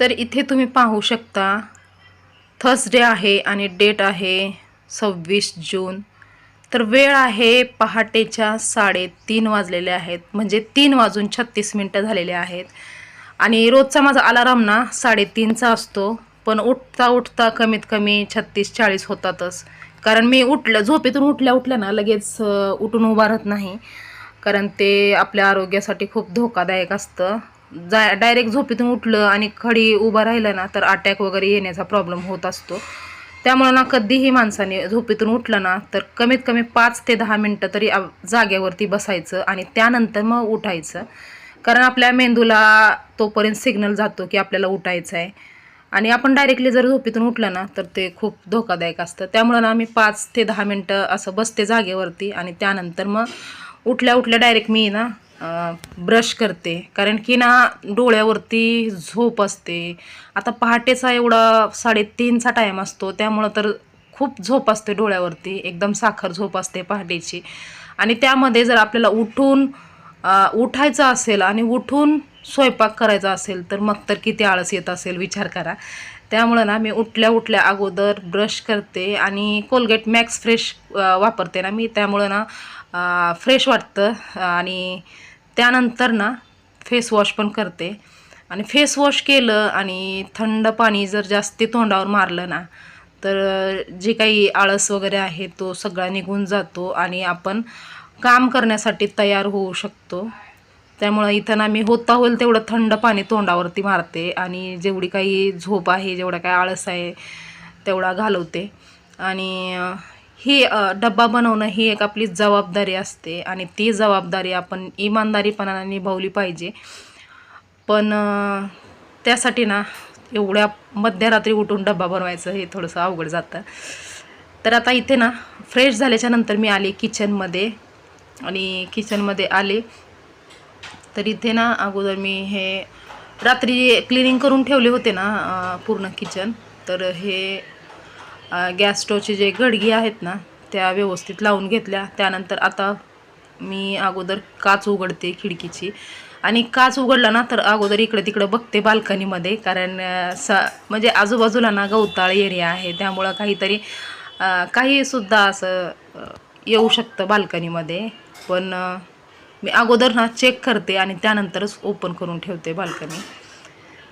तर इथे तुम्ही पाहू शकता थर्सडे आहे आणि डेट आहे सव्वीस जून. तर वेळ आहे पहाटेच्या साडेतीन वाजलेले आहेत म्हणजे तीन वाजून छत्तीस मिनटं झालेले आहेत. आणि रोजचा माझा अलाराम ना साडेतीनचा असतो पण उठता उठता कमीत कमी छत्तीस चाळीस होतातच. कारण मी उठलं झोपेतून उठल्या उठल्या ना लगेच उठून उभा राहत नाही. कारण ते आपल्या आरोग्यासाठी खूप धोकादायक असतं. जा डायरेक्ट झोपेतून उठलं आणि खडी उभं राहिलं ना तर अटॅक वगैरे येण्याचा प्रॉब्लेम होत असतो. त्यामुळं ना कधीही माणसाने झोपेतून उठलं ना तर कमीत कमी पाच ते दहा मिनटं तरी जाग्यावरती जागेवरती बसायचं आणि त्यानंतर मग उठायचं. कारण आपल्या मेंदूला तोपर्यंत सिग्नल जातो की आपल्याला उठायचं आहे. आणि आपण डायरेक्टली जर झोपेतून उठलं ना तर ते खूप धोकादायक असतं. त्यामुळं ना मी पाच ते दहा मिनटं असं बसते जागेवरती आणि त्यानंतर मग उठल्या उठल्या डायरेक्ट मी ना ब्रश करते. कारण की ना डोळ्यावरती झोप असते. आता पहाटेचा एवढा साडेतीनचा टाईम असतो. त्यामुळं तर खूप झोप असते डोळ्यावरती. एकदम साखर झोप असते पहाटेची. आणि त्यामध्ये जर आपल्याला उठून उठायचं असेल आणि उठून स्वयंपाक करायचा असेल तर मग तर किती आळस येत असेल विचार करा. त्यामुळं ना मी उठल्या उठल्या अगोदर ब्रश करते आणि कोलगेट मॅक्स फ्रेश वापरते ना मी. त्यामुळं ना फ्रेश वाटतं. आणि त्यानंतर ना फेसवॉश पण करते. आणि फेसवॉश केलं आणि थंड पाणी जर जास्ती तोंडावर मारलं ना तर जे काही आळस वगैरे आहे तो सगळा निघून जातो आणि आपण काम करण्यासाठी तयार होऊ शकतो. त्यामुळं इथं ना मी होता होईल तेवढं थंड पाणी तोंडावरती मारते आणि जेवढी काही झोप आहे जेवढा काही आळस आहे तेवढा घालवते. आणि ही डब्बा बनवणं ही एक आपली जबाबदारी असते आणि ती जबाबदारी आपण इमानदारीपणाने निभावली पाहिजे. पण त्यासाठी ना एवढ्या मध्यरात्री उठून डब्बा बनवायचं हे थोडंसं अवघड जातं. तर आता इथे ना फ्रेश झाल्याच्यानंतर मी आले किचनमध्ये आणि किचनमध्ये आले. तर इथे ना अगोदर मी हे रात्री क्लिनिंग करून ठेवले होते ना पूर्ण किचन. तर हे गॅस स्टोवचे जे गडगी आहेत ना त्या व्यवस्थित लावून घेतल्या. त्यानंतर आता मी अगोदर काच उघडते खिडकीची. आणि काच उघडला ना तर अगोदर इकडं तिकडं बघते बाल्कनीमध्ये. कारण स म्हणजे आजूबाजूला ना गवताळ एरिया आहे. त्यामुळं काहीतरी काहीसुद्धा असं येऊ शकतं बाल्कनीमध्ये. पण मी अगोदर ना चेक करते आणि त्यानंतरच ओपन करून ठेवते बाल्कनी.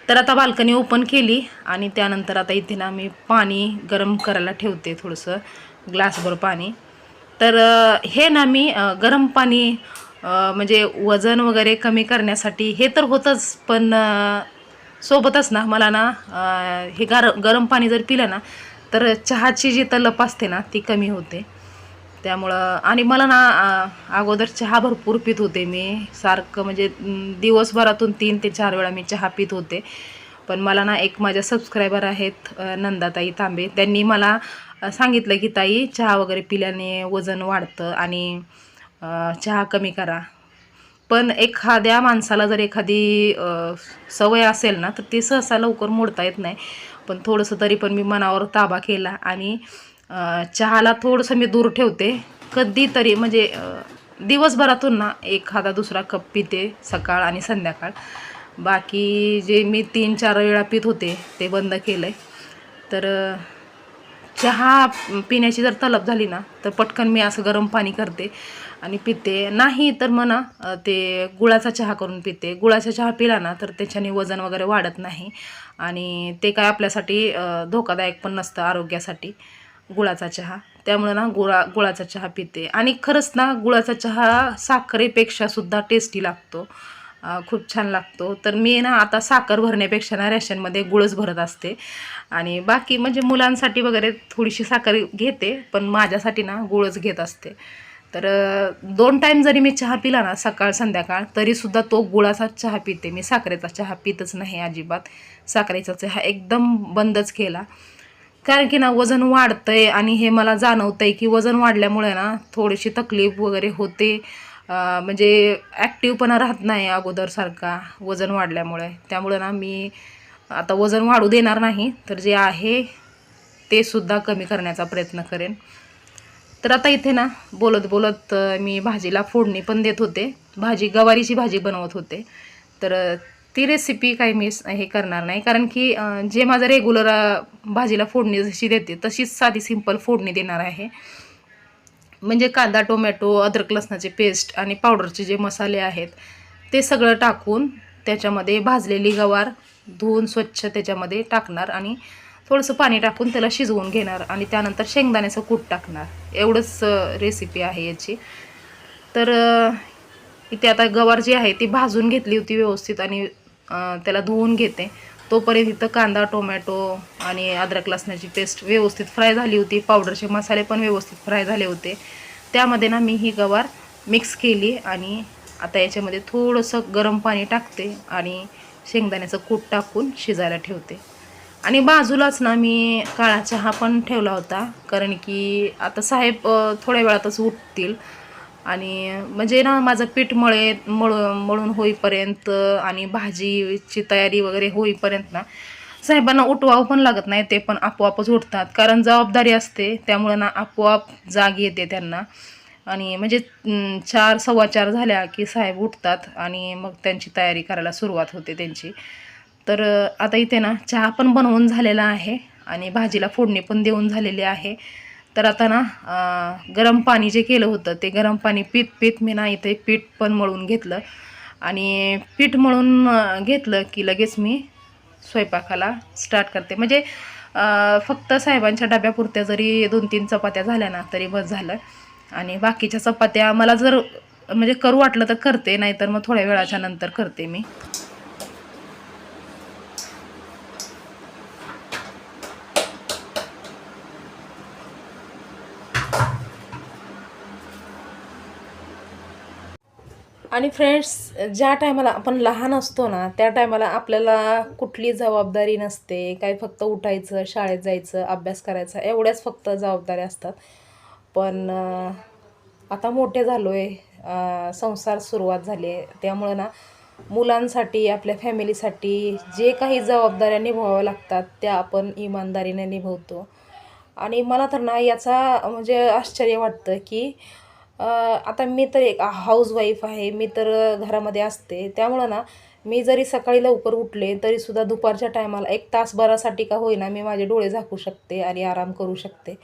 तर आता बाल्कनी ओपन केली आणि त्यानंतर आता इथे ना मी पाणी गरम करायला ठेवते थोडंसं ग्लासभर पाणी. तर हे ना मी गरम पाणी म्हणजे वजन वगैरे कमी करण्यासाठी हे तर होतंच पण सोबतच ना मला ना हे गार गरम पाणी जर पिलं ना तर चहाची जी तलप असते ना ती कमी होते. त्यामुळं आणि मला ना अगोदर चहा भरपूर पित होते मी. सारखं म्हणजे दिवसभरातून तीन ते चार वेळा मी चहा पित होते. पण मला ना एक माझ्या सबस्क्रायबर आहेत नंदाताई तांबे. त्यांनी मला सांगितलं की ताई चहा वगैरे पिल्याने वजन वाढतं आणि चहा कमी करा. पण एखाद्या माणसाला जर एखादी सवय असेल ना तर ती सहसा लवकर मोडता येत नाही. पण थोडंसं तरी पण मी मनावर ताबा केला आणि चहाला थोडंसं मी दूर ठेवते. कधीतरी म्हणजे दिवसभरातून ना एखादा दुसरा कप पिते सकाळ आणि संध्याकाळ. बाकी जे मी तीन चार वेळा पित होते ते बंद केलं आहे तर चहा पिण्याची जर तलब झाली ना तर पटकन मी असं गरम पाणी करते आणि पिते. नाही तर म्हणा ते गुळाचा चहा करून पिते. गुळाचा चहा पिला ना तर त्याच्याने वजन वगैरे वाढत नाही आणि ते काय आपल्यासाठी धोकादायक पण नसतं आरोग्यासाठी. गुळाचा चहा. त्यामुळे ना गुळा गुळाचा चहा पिते. आणि खरंच ना गुळाचा चहा साखरेपेक्षा सुद्धा टेस्टी लागतो. खूप छान लागतो. तर मी ना आता साखर भरण्यापेक्षा ना रेशनमध्ये गुळच भरत असते. आणि बाकी म्हणजे मुलांसाठी वगैरे थोडीशी साखर घेते पण माझ्यासाठी ना गुळच घेत असते. तर दोन टाईम जरी मी चहा पिला ना सकाळ संध्याकाळ तरीसुद्धा तो गुळाचा चहा पिते. मी साखरेचा चहा पितच नाही अजिबात. साखरेचा चहा एकदम बंदच केला. कारण की ना वजन वाढतंय आणि हे मला जाणवतंय की वजन वाढल्यामुळे ना थोडीशी तकलीफ वगैरे होते. म्हणजे ॲक्टिवपणा राहत नाही अगोदरसारखा वजन वाढल्यामुळे. त्यामुळे ना मी आता वजन वाढू देणार नाही तर जे आहे ते सुद्धा कमी करण्याचा प्रयत्न करेन. तर आता इथे ना बोलत बोलत मी भाजीला फोडणी पण देत होते. भाजी गवारीची भाजी बनवत होते. तर ती रेसिपी काही मी हे करणार नाही. कारण की जे माझं रेग्युलर भाजीला फोडणी जशी देते तशीच साधी सिंपल फोडणी देणार आहे. म्हणजे कांदा टोमॅटो अद्रक लसणाची पेस्ट आणि पावडरचे जे मसाले आहेत ते सगळं टाकून त्याच्यामध्ये भाजलेली गवार धुवून स्वच्छ त्याच्यामध्ये टाकणार आणि थोडंसं पाणी टाकून त्याला शिजवून घेणार आणि त्यानंतर शेंगदाण्याचं कूट टाकणार. एवढंच रेसिपी आहे याची. तर इथे आता गवार जी आहे ती भाजून घेतली होती व्यवस्थित आणि त्याला धुवून घेते. तोपर्यंत इथं कांदा टोमॅटो आणि अद्रक लसणाची पेस्ट व्यवस्थित फ्राय झाली होती. पावडरचे मसाले पण व्यवस्थित फ्राय झाले होते. त्यामध्ये ना मी ही गवार मिक्स केली आणि आता याच्यामध्ये थोडंसं गरम पाणी टाकते आणि शेंगदाण्याचं कूट टाकून शिजायला ठेवते. आणि बाजूलाच ना मी काळा चहा पण ठेवला होता. कारण की आता साहेब थोड्या वेळातच उठतील. आणि म्हणजे ना माझं पीठ मळे मळ मळून होईपर्यंत आणि भाजीची तयारी वगैरे होईपर्यंत ना साहेबांना उठवावं पण लागत नाही ते पण आपोआपच उठतात. कारण जबाबदारी असते त्यामुळं ना आपोआप जाग येते त्यांना. आणि म्हणजे चार सव्वा चार झाल्या की साहेब उठतात आणि मग त्यांची तयारी करायला सुरुवात होते त्यांची. तर आता इथे ना चहा पण बनवून झालेला आहे आणि भाजीला फोडणी पण देऊन झालेली आहे. तर आता ना गरम पाणी जे केलं होतं ते गरम पाणी पीत पीत मी ना इथे पीठ पण मळून घेतलं. आणि पीठ मळून घेतलं की लगेच मी स्वयंपाकाला स्टार्ट करते. म्हणजे फक्त साहेबांच्या डब्यापुरत्या जरी दोन तीन चपात्या झाल्या ना तरी बस झालं. आणि बाकीच्या चपात्या मला जर म्हणजे करू वाटलं तर करते नाहीतर मग थोड्या वेळाच्या नंतर करते मी. आणि फ्रेंड्स ज्या टायमाला आपण लहान असतो ना त्या टायमाला आपल्याला कुठली जबाबदारी नसते. काय फक्त उठायचं शाळेत जायचं अभ्यास करायचा एवढ्याच फक्त जबाबदाऱ्या असतात. पण आता मोठे झालो आहे संसार सुरुवात झाली आहे त्यामुळं ना मुलांसाठी आपल्या फॅमिलीसाठी जे काही जबाबदाऱ्या निभवाव्या लागतात त्या आपण इमानदारीने निभवतो. आणि मला तर ना याचा म्हणजे आश्चर्य वाटतं की आता मी तर एक हाऊसवाईफ आहे मी तर घरामध्ये असते. त्यामुळं ना मी जरी सकाळी लवकर उठले तरीसुद्धा दुपारच्या टायमाला एक तासभरासाठी का होईना मी माझे डोळे झाकू शकते आणि आराम करू शकते.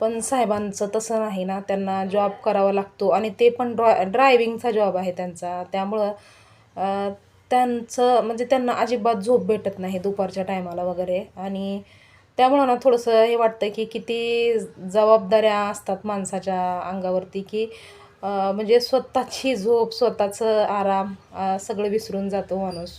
पण साहेबांचं तसं नाही ना त्यांना जॉब करावा लागतो आणि ते पण ड्रॉ ड्रायविंगचा जॉब आहे त्यांचा. त्यामुळं त्यांचं म्हणजे त्यांना अजिबात झोप भेटत नाही दुपारच्या टायमाला वगैरे. आणि त्यामुळं ना थोडंसं हे वाटतं की किती जबाबदाऱ्या असतात माणसाच्या अंगावरती की म्हणजे स्वतःची झोप स्वतःचं आराम सगळं विसरून जातो माणूस.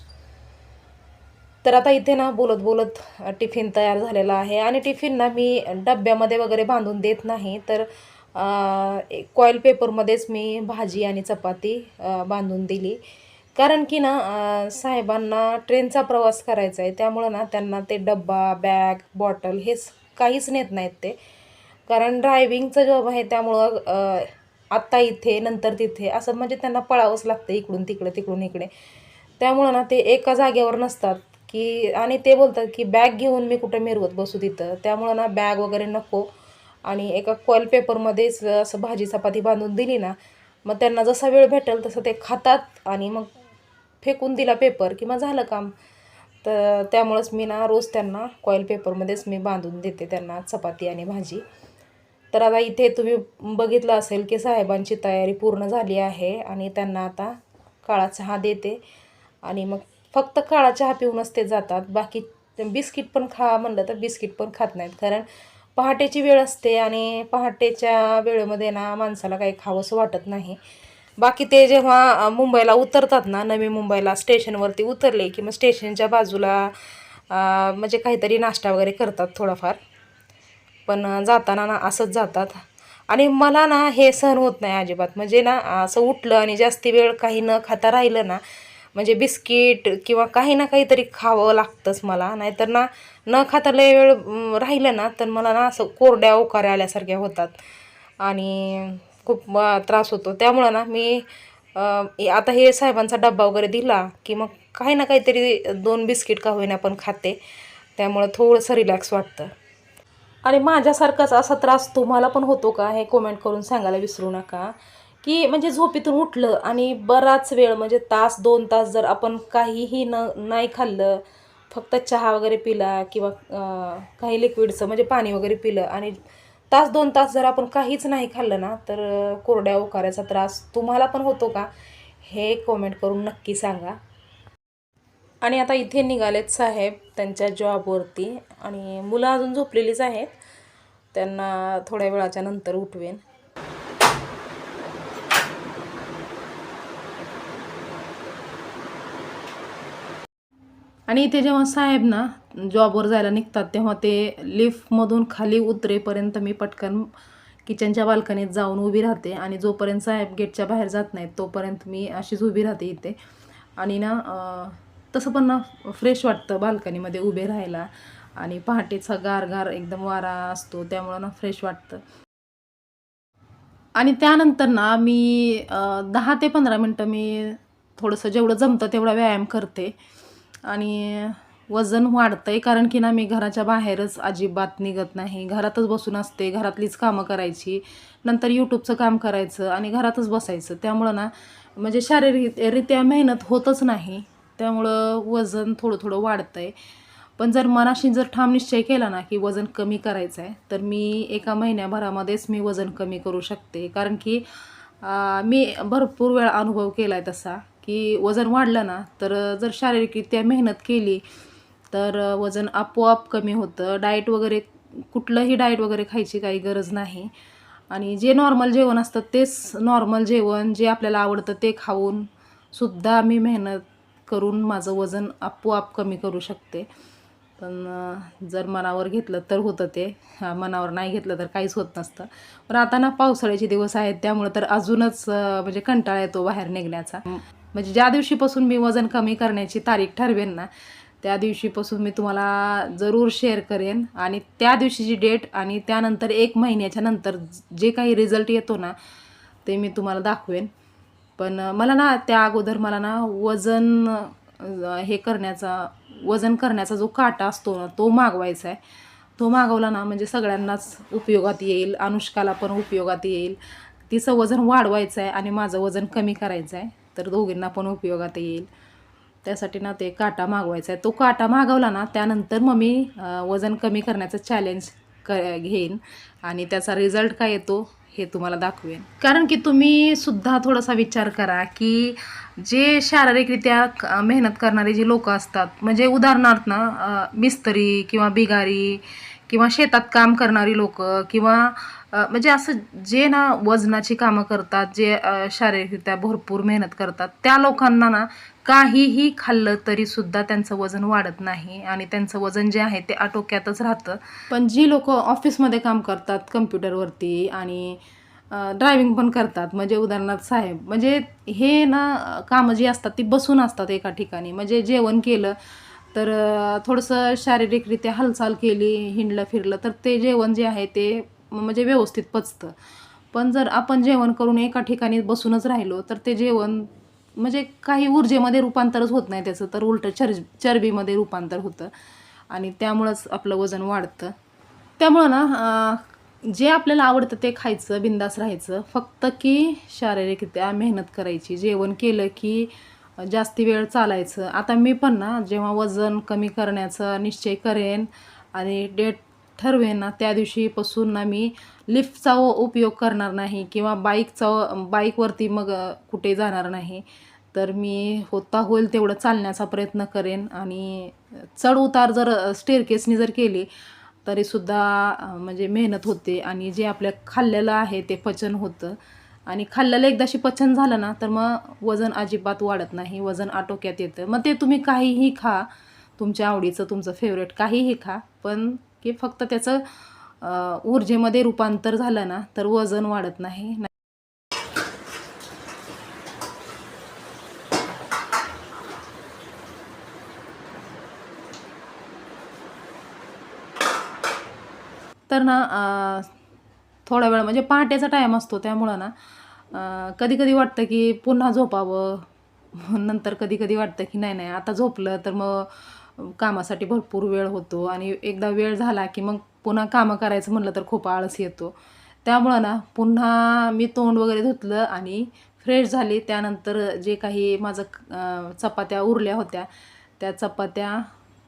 तर आता इथे ना बोलत बोलत टिफिन तयार झालेला आहे आणि टिफिन ना मी डब्यामध्ये वगैरे बांधून देत नाही. तर कॉईल पेपरमध्येच मी भाजी आणि चपाती बांधून दिली. कारण की ना साहेबांना ट्रेनचा प्रवास करायचा आहे. त्यामुळं ना त्यांना ते डब्बा बॅग बॉटल हे काहीच नेत नाहीत ते. कारण ड्रायव्हिंगचा जॉब आहे त्यामुळं आत्ता इथे नंतर तिथे असं म्हणजे त्यांना पळावंच लागतं इकडून तिकडे तिकडून इकडे. त्यामुळं ना ते एका जागेवर नसतात की आणि ते बोलतात की बॅग घेऊन मी कुठं मिरवत बसू तिथं? त्यामुळं ना बॅग वगैरे नको. आणि एका कॉल पेपरमध्येच असं भाजी चपाती बांधून दिली ना मग त्यांना जसा वेळ भेटेल तसं ते खातात आणि मग फेकून दिला पेपर किंवा झालं काम. तर त्यामुळंच मी ना रोज त्यांना कॉईल पेपरमध्येच मी बांधून देते त्यांना चपाती आणि भाजी. तर आता इथे तुम्ही बघितलं असेल की साहेबांची तयारी पूर्ण झाली आहे आणि त्यांना आता काळा चहा देते. आणि मग फक्त काळा चहा पिऊनच ते जातात. बाकी बिस्किट पण खा म्हणलं तर बिस्किट पण खात नाहीत. कारण पहाटेची वेळ असते आणि पहाटेच्या वेळेमध्ये ना माणसाला काही खावंसं वाटत नाही. बाकी ते जेव्हा मुंबईला उतरतात ना नवी मुंबईला स्टेशनवरती उतरले की मग स्टेशनच्या बाजूला म्हणजे काहीतरी नाश्ता वगैरे करतात थोडाफार. पण जाताना ना असंच जातात. आणि मला ना हे सहन होत नाही अजिबात. म्हणजे ना असं उठलं आणि जास्ती वेळ काही न खाता राहिलं ना म्हणजे बिस्किट किंवा काही ना काहीतरी खावं लागतंच मला. नाहीतर ना न खाता लय वेळ राहिलं ना तर मला ना असं कोरड्या ओकाऱ्या आल्यासारख्या होतात. आणि खूप त्रास होतो. त्यामुळं ना मी आता हे साहेबांचा डब्बा वगैरे दिला की मग काही ना काहीतरी दोन बिस्किट का होईना पण खाते. त्यामुळं थोडंसं रिलॅक्स वाटतं. आणि माझ्यासारखाच असा त्रास तुम्हाला पण होतो का? हे कमेंट करून सांगायला विसरू नका. की म्हणजे झोपेतून उठलं आणि बराच वेळ म्हणजे तास दोन तास जर आपण काहीही न नाही खाल्लं फक्त चहा वगैरे पिला किंवा काही लिक्विडचं म्हणजे पाणी वगैरे पिलं आणि तास दोन तास जर आपण काहीच नाही खाल्लं ना तर कोरड्या उकाऱ्याचा त्रास तुम्हाला पण होतो का? हे कमेंट करून नक्की सांगा. आणि आता इथे निघालेत साहेब त्यांच्या जॉबवरती आणि मुलं अजून झोपलेलीच आहेत. त्यांना थोड्या वेळाच्या नंतर उठवेन. आणि इथे जेव्हा साहेब ना जॉबवर जायला निघतात तेव्हा ते लिफ्टमधून खाली उतरेपर्यंत मी पटकन किचनच्या बाल्कनीत जाऊन उभी राहते आणि जोपर्यंत साहेब गेटच्या बाहेर जात नाहीत तोपर्यंत मी अशीच उभी राहते इथे. आणि ना तसं पण ना फ्रेश वाटतं बाल्कनीमध्ये उभे राहायला. आणि पहाटेचा गार गार एकदम वारा असतो त्यामुळं ना फ्रेश वाटतं. आणि त्यानंतर ना मी दहा ते पंधरा मिनटं मी थोडंसं जेवढं जमतं तेवढा व्यायाम करते. आणि वजन वाढतं आहे कारण की ना मी घराच्या बाहेरच अजिबात निघत नाही. घरातच बसून असते घरातलीच कामं करायची नंतर यूट्यूबचं काम करायचं आणि घरातच बसायचं. त्यामुळं ना म्हणजे शारीरिकरित्या मेहनत होतच नाही. त्यामुळं वजन थोडं थोडं वाढतं आहे पण जर मनाशी जर ठाम निश्चय केला ना की वजन कमी करायचं आहे तर मी एका महिन्याभरामध्येच मी वजन कमी करू शकते. कारण की मी भरपूर वेळा अनुभव केला आहे तसा. की वजन वाढलं ना तर जर शारीरिकरित्या मेहनत केली तर वजन आपोआप कमी होतं. डाएट वगैरे कुठलंही डाएट वगैरे खायची काही गरज नाही. आणि जे नॉर्मल जेवण असतं तेच नॉर्मल जेवण जे आपल्याला आवडतं ते खाऊन सुद्धा मी मेहनत करून माझं वजन आपोआप कमी करू शकते. पण जर मनावर घेतलं तर होतं ते. मनावर नाही घेतलं तर काहीच होत नसतं. पण आता ना पावसाळ्याचे दिवस आहेत त्यामुळं तर अजूनच म्हणजे कंटाळा येतो बाहेर निघण्याचा. म्हणजे ज्या दिवशीपासून मी वजन कमी करण्याची तारीख ठरवेन ना त्या दिवशीपासून मी तुम्हाला जरूर शेअर करेन. आणि त्या दिवशीची डेट आणि त्यानंतर एक महिन्याच्या नंतर जे काही रिझल्ट येतो ना ते मी तुम्हाला दाखवेन. पण मला ना त्या अगोदर मला ना वजन हे करण्याचा वजन करण्याचा जो काटा असतो ना तो मागवायचा आहे. तो मागवला ना म्हणजे सगळ्यांनाच उपयोगात येईल अनुष्काला पण उपयोगात येईल. तिचं वजन वाढवायचं आहे आणि माझं वजन कमी करायचं आहे. तर दोघींना पण उपयोगात येईल. त्यासाठी ना ते काटा मागवायचा आहे. तो काटा मागवला ना त्यानंतर मग मी वजन कमी करण्याचं चॅलेंज क घेईन. आणि त्याचा रिझल्ट काय येतो हे तुम्हाला दाखवेन. कारण की तुम्ही सुद्धा थोडासा विचार करा की जे शारीरिकरित्या क- मेहनत करणारे जे लोक असतात म्हणजे उदाहरणार्थ ना मिस्त्री किंवा बिगारी किंवा शेतात काम करणारी लोक किंवा म्हणजे असं जे ना वजनाची कामं करतात जे शारीरिकरित्या भरपूर मेहनत करतात त्या लोकांना ना काहीही खाल्लं तरी सुद्धा त्यांचं वजन वाढत नाही आणि त्यांचं वजन जे आहे ते आटोक्यातच राहतं. पण जी लोक ऑफिसमध्ये काम करतात कम्प्युटरवरती आणि ड्रायव्हिंग पण करतात म्हणजे उदाहरणार्थ साहेब म्हणजे हे ना कामं जी असतात ती बसून असतात एका ठिकाणी म्हणजे जेवण केलं तर थोडंसं शारीरिकरित्या हालचाल केली हिंडलं फिरलं तर ते जेवण जे आहे ते म्हणजे व्यवस्थित पचतं. पण जर आपण जेवण करून एका ठिकाणी बसूनच राहिलो तर ते जेवण म्हणजे काही ऊर्जेमध्ये रूपांतरच होत नाही त्याचं. तर उलटं चर चरबीमध्ये रूपांतर होतं. आणि त्यामुळंच आपलं वजन वाढतं. त्यामुळं ना जे आपल्याला आवडतं ते खायचं बिंदास राहायचं. फक्त की शारीरिकरित्या मेहनत करायची. जेवण केलं की जास्ती वेळ चालायचं. आता मी पण ना जेव्हा वजन कमी करण्याचा निश्चय करेन आणि डेट ठरवेन ना त्या दिवशीपासून ना मी लिफ्टचा उपयोग करणार नाही किंवा बाईकचा बाईकवरती मग कुठे जाणार नाही. तर मी होता होईल तेवढं चालण्याचा प्रयत्न करेन आणि चढ उतार जर स्टेअरकेसनी जर केली तरीसुद्धा म्हणजे मेहनत होते आणि जे आपल्या खाल्लेलं आहे ते पचन होतं. आणि खाल्लेलं एकदाशी पचन झालं ना तर मग वजन अजिबात वाढत नाही वजन आटोक्यात येतं. मग ते तुम्ही काहीही खा तुमच्या आवडीचं तुमचं फेवरेट काहीही खा पण की फक्त त्याचं ऊर्जेमध्ये रूपांतर झालं ना तर वजन वाढत नाही. तर ना अं, थोडा वेळ म्हणजे पहाटेचा टाईम असतो त्यामुळं ना कधी कधी वाटतं की पुन्हा झोपावं नंतर कधी कधी वाटतं की नाही नाही आता झोपलं तर मग कामासाठी भरपूर वेळ होतो आणि एकदा वेळ झाला की मग पुन्हा कामं करायचं म्हणलं तर खूप आळस येतो. त्यामुळं ना पुन्हा मी तोंड वगैरे धुतलं आणि फ्रेश झाली. त्यानंतर जे काही माझं चपात्या उरल्या होत्या त्या चपात्या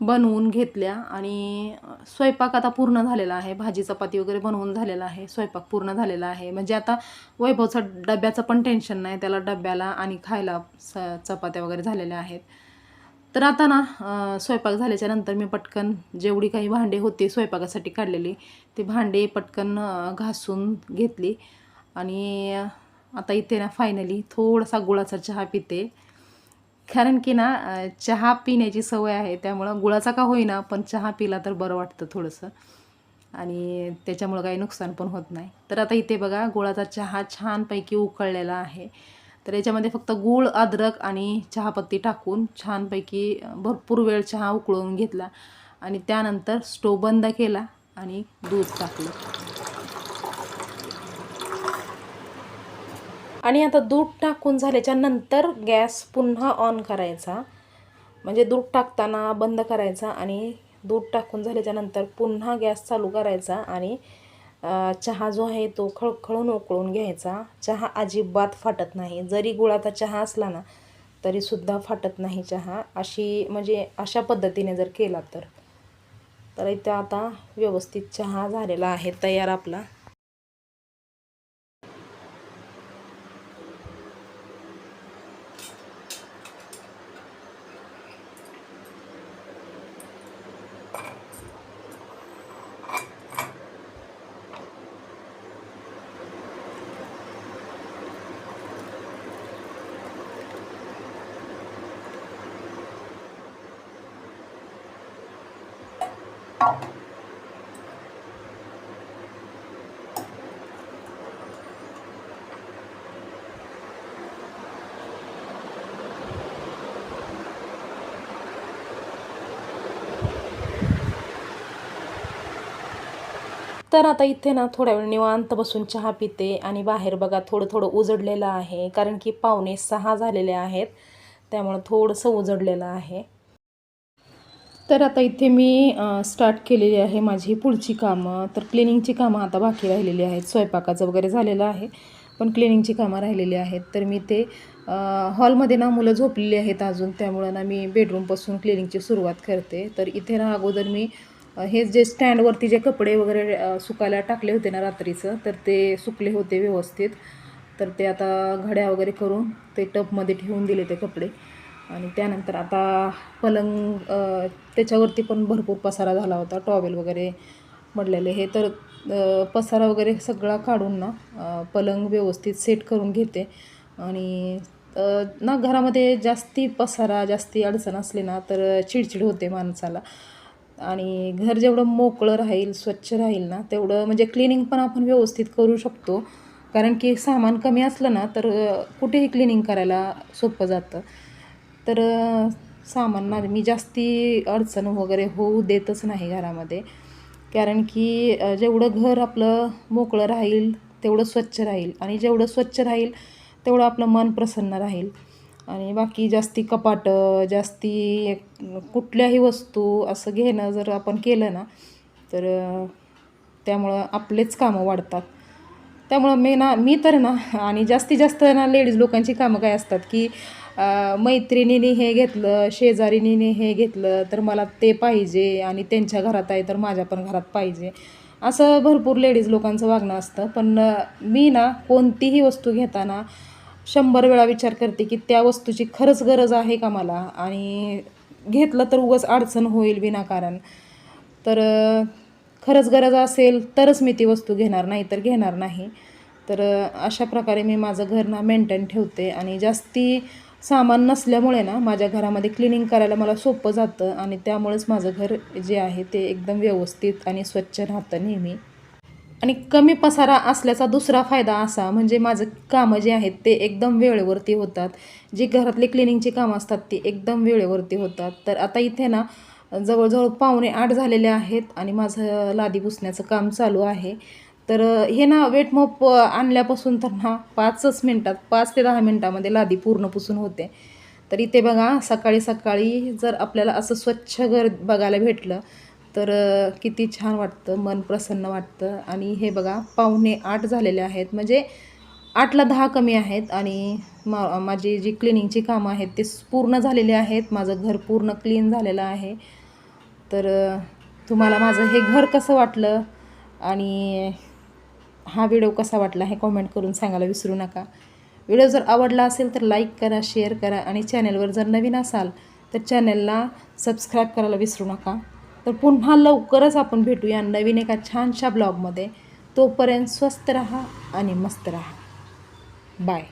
बनवून घेतल्या आणि स्वयंपाक आता पूर्ण झालेला आहे. भाजी चपाती वगैरे बनवून झालेला आहे. स्वयंपाक पूर्ण झालेला आहे. म्हणजे आता वैभवचं डब्याचं पण टेन्शन नाही. त्याला डब्याला आणि खायला स चपात्या वगैरे झालेल्या आहेत. तर आता ना स्वयंपाक झाल्याच्यानंतर मी पटकन जेवढी काही भांडे होते स्वयंपाकासाठी काढलेली ते भांडे पटकन घासून घेतली. आणि आता इथे ना फायनली थोडासा गुळाचा चहा पिते. कारण की ना चहा पिण्याची सवय आहे त्यामुळं गुळाचा का होईना पण चहा पिला तर बरं वाटतं थोडंसं. आणि त्याच्यामुळं काही नुकसान पण होत नाही. तर आता इथे बघा गुळाचा चहा छानपैकी उकळलेला आहे. तर याच्यामध्ये फक्त गूळ अद्रक आणि चहापत्ती टाकून छानपैकी भरपूर वेळ चहा उकळून घेतला आणि त्यानंतर स्टोव बंद केला आणि दूध टाकलं. आणि आता दूध टाकून झाल्याच्यानंतर गॅस पुन्हा ऑन करायचा. म्हणजे दूध टाकताना बंद करायचा आणि दूध टाकून झाल्याच्यानंतर पुन्हा गॅस चालू करायचा आणि चहा जो आहे तो खळखळून उकळून घ्यायचा. चहा अजिबात फाटत नाही. जरी गुळाचा चहा असला ना तरीसुद्धा फाटत नाही चहा. अशी म्हणजे अशा पद्धतीने जर केला तर. तर इथं आता व्यवस्थित चहा झालेला आहे तयार आपला. तर आता इथे ना थोड्या वेळ निवांत बसून चहा पिते आणि बाहेर बघा थोडं थोडं उजडलेलं आहे कारण की पावणे सहा झालेले आहेत त्यामुळं थोडंसं उजडलेलं आहे. तर आता इथे मी स्टार्ट केलेली आहे माझी पुढची कामं. तर क्लिनिंगची कामं आता बाकी राहिलेली आहेत. स्वयंपाकाचं वगैरे झालेलं आहे पण क्लिनिंगची कामं राहिलेली आहेत. तर मी ते हॉलमध्ये ना मुलं झोपलेली आहेत अजून त्यामुळं ना मी बेडरूमपासून क्लिनिंगची सुरुवात करते. तर इथे ना अगोदर मी हे जे स्टँडवरती जे कपडे वगैरे सुकायला टाकले होते ना रात्रीचं तर ते सुकले होते व्यवस्थित. तर ते आता घड्या वगैरे करून ते टपमध्ये ठेवून दिले ते कपडे. आणि त्यानंतर आता पलंग त्याच्यावरती पण भरपूर पसारा झाला होता टॉवेल वगैरे मडलेले हे तर पसारा वगैरे सगळा काढून ना पलंग व्यवस्थित सेट करून घेते. आणि ना घरामध्ये जास्ती पसारा जास्ती अडचण असली ना तर चिडचिड होते माणसाला. आणि घर जेवढं मोकळं राहील स्वच्छ राहील ना तेवढं म्हणजे क्लिनिंग पण आपण व्यवस्थित करू शकतो. कारण की सामान कमी असलं ना तर कुठेही क्लिनिंग करायला सोपं जातं. तर सामान ना मी जास्ती अडचण वगैरे होऊ देतच नाही घरामध्ये. कारण की जेवढं घर आपलं मोकळं राहील तेवढं स्वच्छ राहील. आणि जेवढं स्वच्छ राहील तेवढं आपलं मन प्रसन्न राहील. आणि बाकी जास्ती कपाटं जास्ती कुठल्याही वस्तू असं घेणं जर आपण केलं ना तर त्यामुळं आपलेच कामं वाढतात. त्यामुळं मी ना मी तर ना आणि जास्तीत जास्त ना लेडीज लोकांची कामं काय असतात की मैत्रिणीने हे घेतलं शेजारीने हे घेतलं तर मला ते पाहिजे आणि त्यांच्या घरात आहे तर माझ्या पण घरात पाहिजे. असं भरपूर लेडीज लोकांचं वागणं असतं. पण मी ना कोणतीही वस्तू घेताना शंभर वेळा विचार करते की त्या वस्तूची खरंच गरज आहे का मला? आणि घेतलं तर उगाच अडचण होईल विनाकारण. तर खरंच गरज असेल तरच मी ती वस्तू घेणार नाही तर घेणार नाही. तर अशा प्रकारे मी माझं घर ना मेंटेन ठेवते. आणि जास्ती सामान नसल्यामुळे ना माझ्या घरामध्ये क्लिनिंग करायला मला सोपं जातं. आणि त्यामुळेच माझं घर जे आहे ते एकदम व्यवस्थित आणि स्वच्छ राहतं नेहमी. आणि कमी पसारा असल्याचा दुसरा फायदा असा म्हणजे माझं कामं जे आहेत ते एकदम वेळेवरती होतात. जी घरातली क्लिनिंगची कामं असतात ती एकदम वेळेवरती होतात. तर आता इथे ना जवळजवळ पावणे आठ झालेले आहेत आणि माझं लादी पुसण्याचं काम चालू आहे. तर हे ना वेट मोप आणल्यापासून तर ना पाचच मिनटात पाच ते दहा मिनटामध्ये लादी पूर्ण पुसून होते. तर इथे बघा सकाळी सकाळी जर आपल्याला असं स्वच्छ घर बघायला भेटलं तर किती छान वाटतं मन प्रसन्न वाटतं. आणि हे बघा पाहुणे आठ झालेले आहेत. म्हणजे आठला दहा कमी आहेत आणि मा माझी जी क्लिनिंगची कामं आहेत ते पूर्ण झालेले आहेत. माझं घर पूर्ण क्लीन झालेलं आहे. तर तुम्हाला माझं हे घर कसं वाटलं? आणि हा व्हिडिओ कसा वाटला हे कॉमेंट करून सांगायला विसरू नका. व्हिडिओ जर आवडला असेल तर लाईक करा शेअर करा आणि चॅनलवर जर नवीन असाल तर चॅनलला सबस्क्राईब करायला विसरू नका. तर पुन्हा लवकरच आपण भेटूया नवीन एका छानशा ब्लॉगमध्ये. तोपर्यंत स्वस्त राहा आणि मस्त रहा. बाय